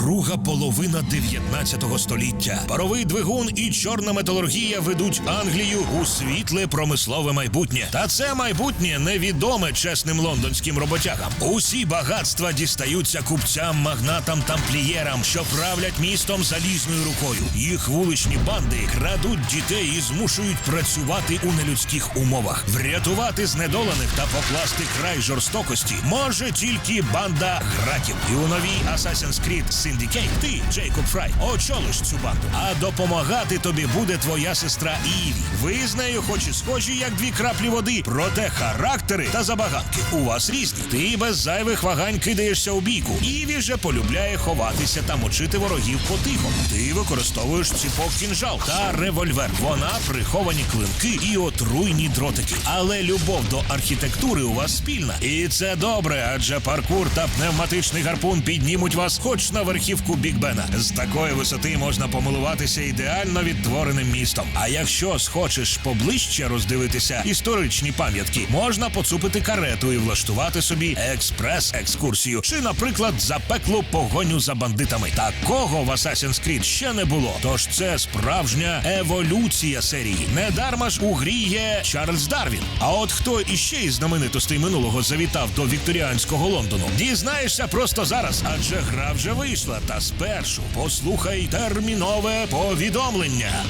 Друга половина 19 століття. Паровий двигун і чорна металургія ведуть Англію у світле промислове майбутнє. Та це майбутнє невідоме чесним лондонським роботягам. Усі багатства дістаються купцям, магнатам, тамплієрам, що правлять містом залізною рукою. Їх вуличні банди крадуть дітей і змушують працювати у нелюдських умовах. Врятувати знедолених та покласти край жорстокості може тільки банда гратів. І у новій Assassin's Creed Syndicate ти, Джейкоб Фрай, очолиш цю банду. А допомагати тобі буде твоя сестра Іві. Ви з нею хоч і схожі, як дві краплі води, проте характери та забаганки у вас різні. Ти без зайвих вагань кидаєшся у бійку. Іві же полюбляє ховатися та мочити ворогів потихо. Ти використовуєш ціпок кінжал та револьвер. Вона приховані клинки і отруйні дротики. Але любов до архітектури у вас спільна. І це добре, адже паркур та пневматичний гарпун піднімуть вас хоч на верхівку Біг Бена. З такої висоти можна помилуватися ідеально відтвореним містом. А якщо схочеш поближче роздивитися історичні пам'ятки, можна поцупити карету і влаштувати собі експрес-екскурсію, чи, наприклад, запеклу погоню за бандитами. Такого в Assassin's Creed ще не було. Тож це справжня еволюція серії. Недарма ж у грі є Чарльз Дарвін. А от хто іще із знаменитостей минулого завітав до вікторіанського Лондону, дізнаєшся просто зараз, адже гра вже вийшла. Та спершу послухай термінове повідомлення.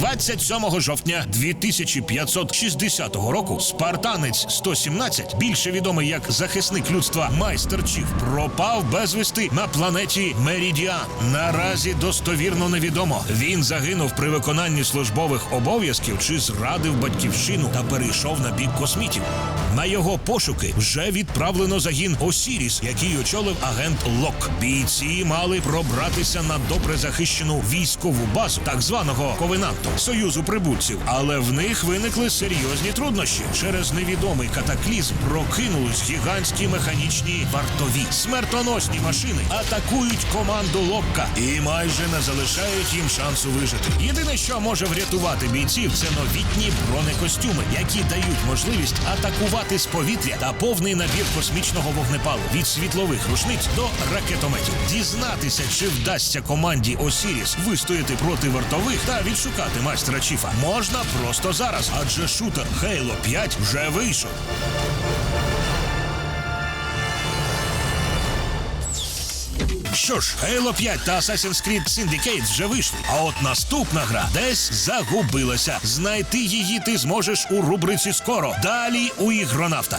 27 жовтня 2560 року спартанець 117, більше відомий як захисник людства майстер Чіф, пропав безвісти на планеті Мерідіан. Наразі достовірно невідомо. Він загинув при виконанні службових обов'язків чи зрадив батьківщину та перейшов на бік космітів. На його пошуки вже відправлено загін Осіріс, який очолив агент Лок. Бійці мали пробратися на добре захищену військову базу так званого ковенанту союзу прибульців, але в них виникли серйозні труднощі. Через невідомий катаклізм прокинулись гігантські механічні вартові смертоносні машини, атакують команду Локка і майже не залишають їм шансу вижити. Єдине, що може врятувати бійців, це новітні бронекостюми, які дають можливість атакувати з повітря та повний набір космічного вогнепалу від світлових рушниць до ракетометів. Дізнатися, чи вдасться команді Осіріс вистояти проти вартових та відшукати майстра Чіфа можна просто зараз, адже шутер Halo 5 вже вийшов. Що ж, Halo 5 та Assassin's Creed Syndicate вже вийшли. А от наступна гра десь загубилася. Знайти її ти зможеш у рубриці скоро. Далі у ігронавтах.